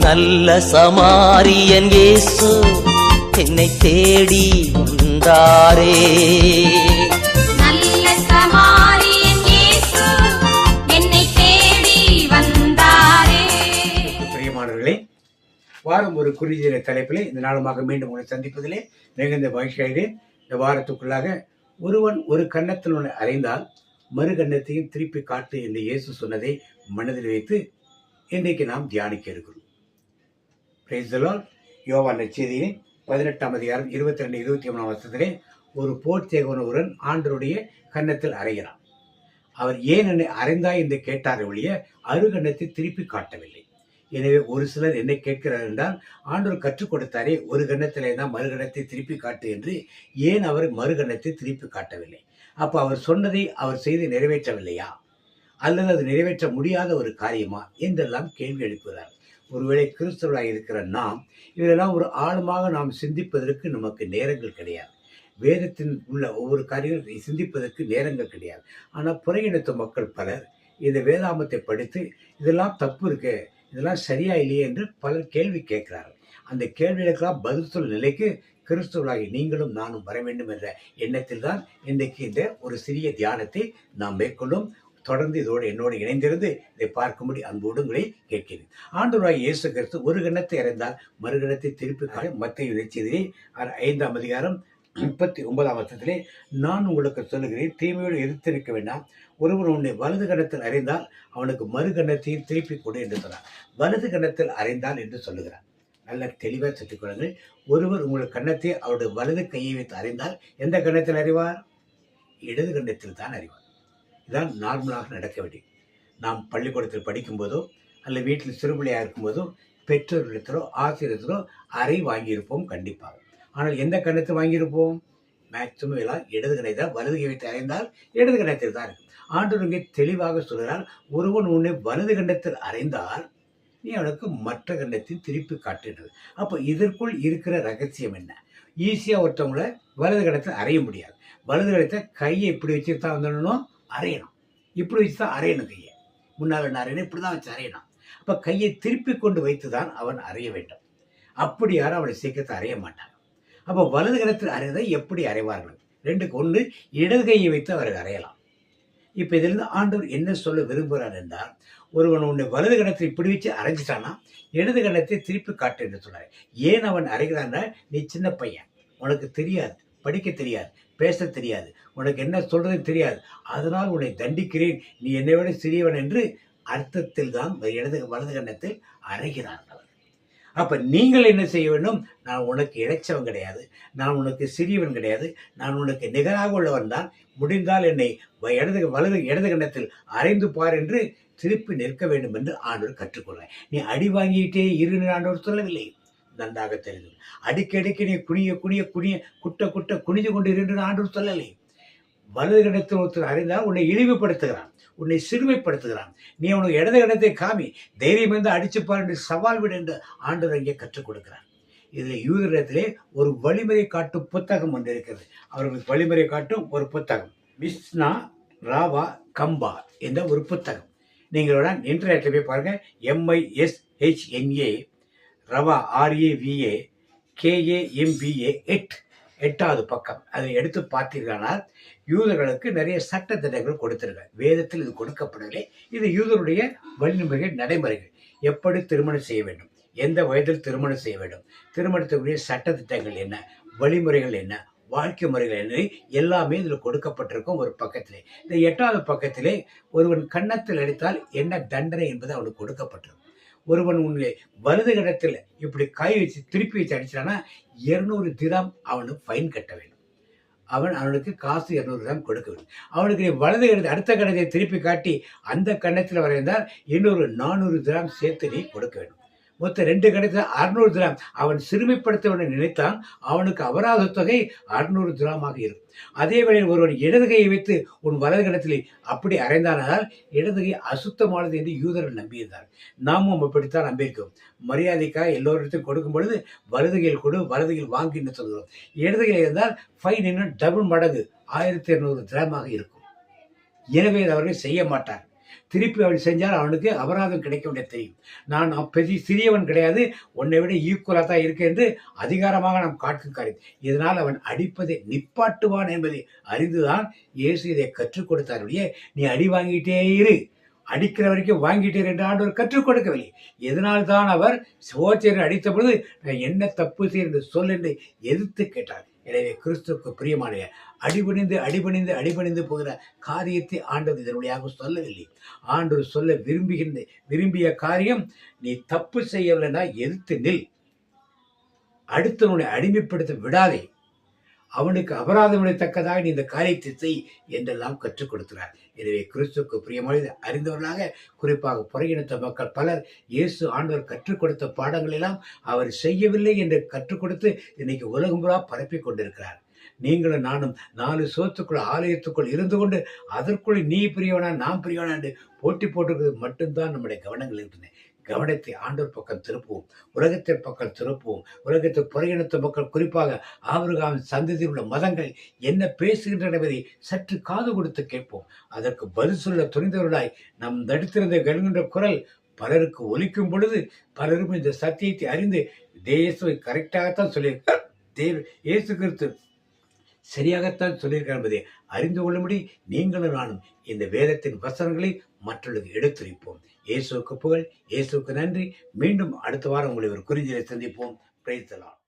நல்ல சமாரியன் இயேசு என்னை தேடி வந்தாரே. நல்ல சமாரியன் இயேசு என்னை தேடி வந்தாரே. பிரியமானவர்களே வாரம் ஒரு குறுகிய தலைப்பிலே இந்த நாளுமாக மீண்டும் உங்களை சந்திப்பதிலே மிகுந்த மகிழ்ச்சியடைகிறேன் இந்த வாரத்துக்குள்ளாக ஒருவன் ஒரு கன்னத்தில் ஒன்று அறைந்தால் மறு கன்னத்தையும் திருப்பி காட்டு என்று இயேசு சொன்னதை மனதில் வைத்து இன்றைக்கு நாம் தியானிக்க இருக்கிறோம். Praise the Lord. பதினெட்டாம் அதிகாரம் இருபத்தி ரெண்டு இருபத்தி மூணாம் வருஷத்திலே ஒரு போர் ஒருவன் ஆண்டருடைய கன்னத்தில் அறைகிறான். அவர் ஏன் என்னை அறைந்தாய் என்று கேட்டார் ஒழிய அருகன்னத்தை திருப்பி காட்டவில்லை. எனவே ஒரு சிலர் என்ன கேட்கிறார் என்றால் ஆண்டவர் கற்றுக் கொடுத்தாரே ஒரு கன்னத்திலே தான் மறுகணத்தை திருப்பி காட்டு என்று ஏன் அவர் மறுகணத்தை திருப்பி காட்டவில்லை? அப்போ அவர் சொன்னதை அவர் செய்து நிறைவேற்றவில்லையா? அல்லது அது நிறைவேற்ற முடியாத ஒரு காரியமா? என்றெல்லாம் கேள்வி எழுப்புகிறார் ஒருவேளை கிறிஸ்தவராக இருக்கிற நாம் இதெல்லாம் ஒரு ஆழமாக நாம் சிந்திப்பதற்கு நமக்கு நேரங்கள் கிடையாது. வேதத்தின் உள்ள ஒவ்வொரு காரியங்களை சிந்திப்பதற்கு நேரங்கள் கிடையாது. ஆனால் புறையினத்து மக்கள் பலர் இந்த வேதாமத்தை படித்து இதெல்லாம் தப்பு இருக்கு இதெல்லாம் சரியா இல்லையே என்று பலர் கேள்வி கேட்கிறார்கள். அந்த கேள்விகளுக்கெல்லாம் பதில் சொல் நிலைக்கு கிறிஸ்துவராகி நீங்களும் நானும் வர வேண்டும் என்ற எண்ணத்தில் தான் இன்றைக்கு இந்த ஒரு சிறிய தியானத்தை நாம் மேற்கொள்ளும். தொடர்ந்து இதோடு என்னோடு இணைந்திருந்து இதை பார்க்கும்படி அன்போடு உங்களை கேட்கிறேன். ஆண்டவராய் இயேசு கிறிஸ்து ஒரு கணத்தை இறந்தால் மறுகணத்தை திருப்பி காண மத்திய இறைச்செய்திலே ஐந்தாம் அதிகாரம் முப்பத்தி ஒன்பதாம் வருஷத்திலே நான் உங்களுக்கு சொல்லுகிறேன் தீமையோடு எதிர்த்து நிற்க வேண்டாம். ஒருவர் உன்னை வலது கணத்தில் அறிந்தால் அவனுக்கு மறு கணத்தையும் திருப்பி கொடு என்று சொன்னார். வலது கணத்தில் அறிந்தால் என்று சொல்லுகிறார். நல்ல தெளிவாக சுற்றிக்கொள்ளுங்கள் ஒருவர் உங்கள் கண்ணத்தை அவருடைய வலது கையை வைத்து அறிந்தால் எந்த கணத்தில் அறிவார்? இடது கண்ணத்தில் தான் அறிவார். இதான் நார்மலாக நடக்க வேண்டியது. நாம் பள்ளிக்கூடத்தில் படிக்கும்போதோ அல்ல வீட்டில் சிறுபிள்ளையாக இருக்கும்போதோ பெற்றோர்களிடத்திலோ ஆசிரியத்திலோ அறை வாங்கியிருப்போம் கண்டிப்பாக. ஆனால் எந்த கணத்தை வாங்கியிருப்போம்? மேக்சிமம் எல்லாம் இடது கணை வலது கணத்தை அறைந்தால் இடது கணத்தில் தான் இருக்கும். ஆண்டவர் தெளிவாக சொல்கிறார் ஒருவன் உன்னை வலது கண்டத்தில் அறைந்தால் நீ அவனுக்கு மற்ற கண்டத்தில் திருப்பி காட்டுகிறது. அப்போ இதற்குள் இருக்கிற ரகசியம் என்ன? ஈஸியாக ஒருத்தவங்கள வலது கணத்தில் அறைய முடியாது. வலது கணத்தை கையை இப்படி வச்சு தான் வந்துடணும் அரையணும் இப்படி வச்சு தான் அரையணும் கையை. முன்னால் என்ன அரையணும் இப்படி தான் வச்சு அரையணும் அப்போ கையை திருப்பி கொண்டு வைத்து தான் அவன் அறைய வேண்டும். அப்படி யாரும் அவனை சீக்கிரத்தை அறைய மாட்டாங்க. அப்போ வலது கணத்தில் அறையதை எப்படி அறைவார்கள்? ரெண்டுக்கு ஒன்று இடது கையை வைத்து அவர்கள் அறையலாம். இப்போ இதிலிருந்து ஆண்டவர் என்ன சொல்ல விரும்புகிறார் என்றால் ஒருவன் உன்னை வலது கணத்தை இப்படி வச்சு அரைஞ்சிட்டானா இடது கணத்தை திருப்பி காட்டு என்று சொன்னார். ஏன் அவன் அரைகிறான்னா நீ சின்ன பையன். உனக்கு தெரியாது படிக்க தெரியாது பேச தெரியாது. உனக்கு என்ன சொல்றது தெரியாது. அதனால் உன்னை தண்டிக்கிறேன். நீ என்னை விட சிறியவன் என்று அர்த்தத்தில் தான் இடது வலது கண்ணத்தில் அறைகிறான் அவர் அப்ப நீங்கள் என்ன செய்ய வேண்டும்? நான் உனக்கு இழைச்சவன் கிடையாது. நான் உனக்கு சிறியவன் கிடையாது. நான் உனக்கு நிகராக உள்ளவன் தான். முடிந்தால் என்னை வ- இடது வலது இடது கண்ணத்தில் அரைந்து பார் என்று திருப்பி நிற்க வேண்டும் என்று ஆண்டவர் கற்றுக்கொள்றேன் நீ அடி வாங்கிட்டே இரு என்று ஆண்டவர் சொல்லவில்லை. நன்றாக தெரிந்து அடிக்கடிக்கு நீ குனிய குனிய குனிய குட்ட குட்ட குனிஞ்சு கொண்டு இரு என்று ஆண்டவர் சொல்லலை. வலது கணத்தில் ஒருத்தர் அறிந்தால் உன்னை இழிவுபடுத்துகிறான் உன்னை சிறுமைப்படுத்துகிறான். நீ அவனுக்கு இடது கணத்தை காமி தைரியம் இருந்து அடிச்சுப்பார் என்று சவால் விடு என்று ஆண்டவர் இங்கே கற்றுக் கொடுக்கிறான் இதில் யூதரிடத்திலே ஒரு வழிமுறை காட்டும் புத்தகம் ஒன்று இருக்கிறது. அவர்களுக்கு வழிமுறை காட்டும் ஒரு புத்தகம். விஷ்ணா ராவா கம்பா என்ற ஒரு புத்தகம். நீங்கள் இன்டர்நெட்டில் போய் பாருங்கள் எம்ஐஎஸ்ஹெச்என்ஏ ரவா ஆர்ஏவிஏ கேஏஎம்பிஏ எட் எட்டாவது பக்கம். அதை எடுத்து பார்த்தீர்களானால் யூதர்களுக்கு நிறைய சட்ட திட்டங்கள் கொடுத்திருக்காங்க வேதத்தில் இது கொடுக்கப்படவில்லை. இது யூதருடைய வழிமுறைகள் நடைமுறைகள். எப்படி திருமணம் செய்ய வேண்டும்? எந்த வயதில் திருமணம் செய்ய வேண்டும்? திருமணத்துக்குரிய சட்ட திட்டங்கள் என்ன? வழிமுறைகள் என்ன? வாழ்க்கை முறைகள் என்ன? எல்லாமே இதில் கொடுக்கப்பட்டிருக்கும் ஒரு பக்கத்திலே. இந்த எட்டாவது பக்கத்திலே ஒருவன் கன்னத்தில் அடித்தால் என்ன தண்டனை என்பது அவனுக்கு கொடுக்கப்பட்டிருக்கும். ஒருவன் உன்னை வலது இடத்துல இப்படி கை வச்சு திருப்பி வச்சு அடிச்சானா இருநூறு திராம் அவனுக்கு ஃபைன் கட்ட வேண்டும். அவன் அவனுக்கு காசு இரநூறு கிராம் கொடுக்க வேண்டும். அவனுக்கு நீ வலது இடத்து அடுத்த கணத்தை திருப்பி காட்டி அந்த கன்னத்தில் வரைந்தால் இன்னொரு நானூறு கிராம் சேர்த்து நீ கொடுக்க வேண்டும். மொத்தம் ரெண்டு கணக்கு அறுநூறு திராம் அவன் சிறுமைப்படுத்தவனை நினைத்தான் அவனுக்கு அபராத தொகை அறுநூறு திராமாக இருக்கும். அதே வேளையில் ஒருவன் இடது கையை வைத்து உன் வலது கணத்திலே அப்படி அறைந்தானால் இடது கை அசுத்தமானது என்று யூதர்கள் நம்பியிருந்தார் நாமும் அப்படித்தான் நம்பியிருக்கோம். மரியாதைக்காக எல்லோரிடத்தையும் கொடுக்கும் பொழுது வலதுகையில் கொடு வலதுகையில் வாங்கின்னு சொல்கிறோம். இடதுகையில் இருந்தால் ஃபைன் இன்னும் டபுள் மடங்கு ஆயிரத்தி இருநூறு திரமாக இருக்கும். எனவே அவர்கள் செய்ய மாட்டார் திருப்பி அவன் செஞ்சால் அவனுக்கு அபராதம் கிடைக்க வேண்டிய தெரியும். நான் அப்பதி பெரிய சிறியவன் கிடையாது. உன்னை விட ஈக்குவலாக தான் இருக்கேன் என்று அதிகாரமாக நாம் காட்டும் காரியம். இதனால் அவன் அடிப்பதை நிப்பாட்டுவான் என்பதை அறிந்துதான் இயேசு இதை கற்றுக் கொடுத்தாருடைய நீ அடி வாங்கிட்டே இரு. அடிக்கிற வரைக்கும் வாங்கிட்டே என்று ஆண்டவர் கற்றுக் கொடுக்கவில்லை. இதனால் தான் அவர் சோச்சரை அடித்த பொழுது நான் என்ன தப்பு செய்ய என்று சொல் என்று எதிர்த்து கேட்டார். எனவே கிறிஸ்துவுக்கு பிரியமான அடிபணிந்து அடிபணிந்து அடிபணிந்து போகிற காரியத்தை ஆண்டவர் இதனுடையாக சொல்லவில்லை. ஆண்டவர் சொல்ல விரும்புகின்ற விரும்பிய காரியம் நீ தப்பு செய்யவில்லைன்னா எதிர்த்து நில். அடுத்தவனை அடிமைப்படுத்த விடாதே. அவனுக்கு அபராதம் தக்கதாக நீ இந்த காரியத்தை செய் என்றெல்லாம் கற்றுக் கொடுக்கிறார். எனவே கிறிஸ்துக்கு பிரியமான அறிந்தவர்களாக குறிப்பாக புறகினத்த மக்கள் பலர் இயேசு ஆண்டவர் கற்றுக் கொடுத்த பாடங்களெல்லாம் அவர் செய்யவில்லை என்று கற்றுக் கொடுத்து இன்னைக்கு உலகம் பூரா பரப்பிக் கொண்டிருக்கிறார். நீங்களும் நானும் நாலு சோத்துக்குள் ஆலயத்துக்குள் இருந்து கொண்டு அதற்குள் நீ பிரியவனா நான் பிரியவனா என்று போட்டி போட்டுக்கிறது மட்டும்தான் நம்முடைய கவனங்கள் இருக்கின்றன. கவனத்தை ஆண்டோர் பக்கம் திருப்புவோம். உலகத்தின் பக்கம் திருப்புவோம். உலகத்து புறையினத்து மக்கள் குறிப்பாக ஆபிரகாம் சந்ததியில் உள்ள மதங்கள் என்ன பேசுகின்றன என்பதை சற்று காது கொடுத்து கேட்போம். அதற்கு பதில் சொல்ல துணிந்தவர்களாய் நம் தடுத்திருந்த கெடுகின்ற குரல் பலருக்கு ஒலிக்கும் பொழுது பலரும் இந்த சத்தியத்தை அறிந்து தேசுவை கரெக்டாகத்தான் சொல்லியிருக்கார் தேவ இயேசு கிறிஸ்து சரியாகத்தான் சொல்லியிருக்கார் என்பதை அறிந்து கொள்ளும்படி நீங்களும் நானும் இந்த வேதத்தின் வசனங்களை மற்றவர்களுக்கு எடுத்துரைப்போம். இயேசுவுக்கு புகழ் இயேசுவுக்கு நன்றி. மீண்டும் அடுத்த வாரம் உங்களை ஒரு குறிஞ்சியை சந்திப்போம். பிரைத்தலாம்